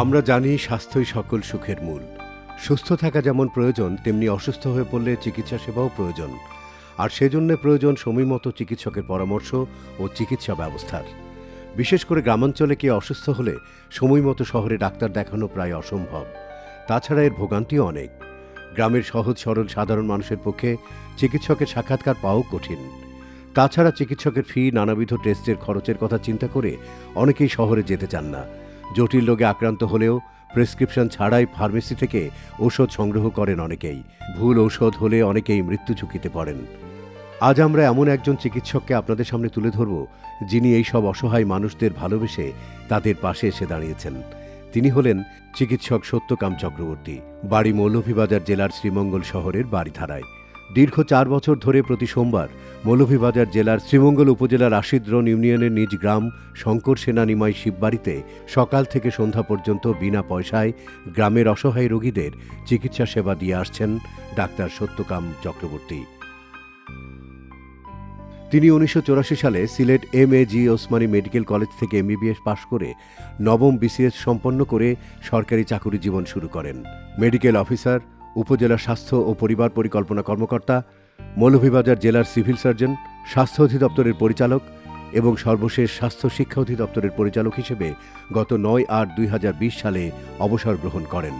আমরা জানি স্বাস্থ্যই সকল সুখের মূল। সুস্থ থাকা যেমন প্রয়োজন, তেমনি অসুস্থ হয়ে পড়লে চিকিৎসা সেবাও প্রয়োজন। আর সেজন্য প্রয়োজন সময়মতো চিকিৎসকের পরামর্শ ও চিকিৎসা ব্যবস্থার। বিশেষ করে গ্রামাঞ্চলে কেউ অসুস্থ হলে সময়মতো শহরে ডাক্তার দেখানো প্রায় অসম্ভব। তাছাড়া এর ভোগান্তিও অনেক। গ্রামের সহজ সরল সাধারণ মানুষের পক্ষে চিকিৎসকের সাক্ষাৎকার পাওয়াও কঠিন। তাছাড়া চিকিৎসকের ফি, নানাবিধ টেস্টের খরচের কথা চিন্তা করে অনেকেই শহরে যেতে চান না। জটিল রোগে আক্রান্ত হলেও প্রেসক্রিপশন ছাড়াই ফার্মেসি থেকে ওষুধ সংগ্রহ করেন অনেকেই। ভুল ঔষধ হলে অনেকেই মৃত্যু ঝুঁকিতে পড়েন। আজ আমরা এমন একজন চিকিৎসককে আপনাদের সামনে তুলে ধরব, যিনি এই সব অসহায় মানুষদের ভালোবেসে তাদের পাশে এসে দাঁড়িয়েছেন। তিনি হলেন চিকিৎসক সত্যকাম চক্রবর্তী, বাড়ি মৌলভীবাজার জেলার শ্রীমঙ্গল শহরের বাড়িধারায় দীর্ঘ চার বছর ধরে প্রতি সোমবার মৌলভীবাজার জেলার শ্রীমঙ্গল উপজেলার আশিদ্রন ইউনিয়নের নিজ গ্রাম শঙ্কর সেনানিমাই শিববাড়িতে সকাল থেকে সন্ধ্যা পর্যন্ত বিনা পয়সায় গ্রামের অসহায় রোগীদের চিকিৎসা সেবা দিয়ে আসছেন ডাক্তার সত্যকাম চক্রবর্তী। তিনি উনিশশো চুরাশি সালে Sylhet M A G Osmani medical college থেকে এমবিবিএস পাশ করে নবম বিসিএস সম্পন্ন করে সরকারি চাকুরি জীবন শুরু করেন। মেডিকেল অফিসার উপজেলা স্বাস্থ্য ও পরিবার পরিকল্পনা কর্মকর্তা, মৌলভীবাজার জেলার সিভিল সার্জন, স্বাস্থ্য অধিদপ্তরের পরিচালক এবং সর্বশেষ স্বাস্থ্য শিক্ষা অধিদপ্তরের পরিচালক হিসেবে গত নয় আট দুই সালে অবসর গ্রহণ করেন।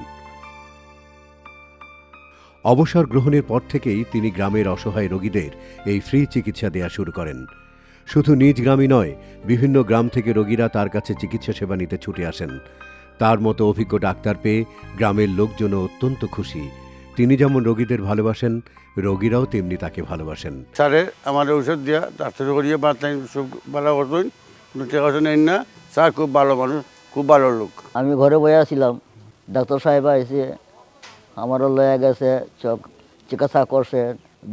অবসর গ্রহণের পর থেকেই তিনি গ্রামের অসহায় রোগীদের এই ফ্রি চিকিৎসা দেয়া শুরু করেন। শুধু নিজ গ্রামই নয়, বিভিন্ন গ্রাম থেকে রোগীরা তার কাছে চিকিৎসা সেবা নিতে ছুটে আসেন। তার মতো অভিজ্ঞ ডাক্তার পেয়ে গ্রামের লোকজনও অত্যন্ত খুশি। তিনি যেমন রোগীদের ভালোবাসেন রোগীরাও তেমনি তাকে ভালোবাসেন। স্যারে আমার ঔষধ দিয়া ডাক্তার করিয়ে বাতাই সব ভালো করতেন নেন না। স্যার খুব ভালো মানুষ খুব ভালো লোক। আমি ঘরে বয়ে আছিলাম ডাক্তার সাহেব এসে আমারও লয়া গেছে চোখ চিকিৎসা করছে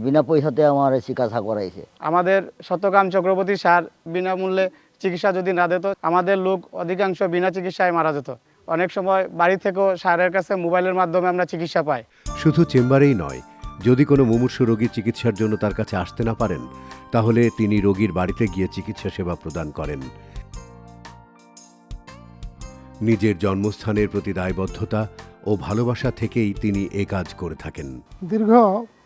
বিনা পয়সাতে আমার চিকিৎসা করাইছে। আমাদের শতকাম চক্রবর্তী স্যার বিনামূল্যে চিকিৎসা যদি না দিত আমাদের লোক অধিকাংশ বিনা চিকিৎসায় মারা যেত। অনেক সময় বাড়ি থেকেও সারের কাছে মোবাইলের মাধ্যমে আমরা চিকিৎসা পাই। শুধু চেম্বারেই নয় যদি কোনো মুমূর্ষু রোগী চিকিৎসার জন্য তার কাছে আসতে না পারেন তাহলে তিনি রোগীর বাড়িতে গিয়ে চিকিৎসা সেবা প্রদান করেন। নিজের জন্মস্থানের প্রতি দায়বদ্ধতা ও ভালোবাসা থেকেই তিনি এ কাজ করে থাকেন। দীর্ঘ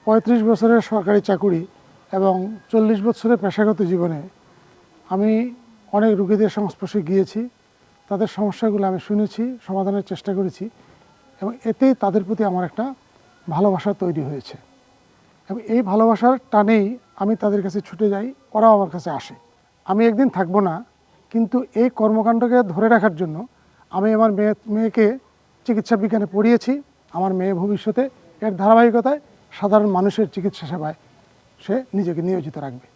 পঁয়ত্রিশ বছরের সরকারি চাকুরি এবং চল্লিশ বছরের পেশাগত জীবনে আমি অনেক রুগীদের সংস্পর্শে গিয়েছি। তাদের সমস্যাগুলো আমি শুনেছি, সমাধানের চেষ্টা করেছি এবং এতেই তাদের প্রতি আমার একটা ভালোবাসা তৈরি হয়েছে। এবং এই ভালোবাসার টানেই আমি তাদের কাছে ছুটে যাই, ওরাও আমার কাছে আসে। আমি একদিন থাকব না, কিন্তু এই কর্মকাণ্ডকে ধরে রাখার জন্য আমি আমার মেয়ে, মেয়েকে চিকিৎসা বিজ্ঞানে পড়িয়েছি। আমার মেয়ে ভবিষ্যতে এর ধারাবাহিকতায় সাধারণ মানুষের চিকিৎসা সেবায় সে নিজেকে নিয়োজিত রাখবে।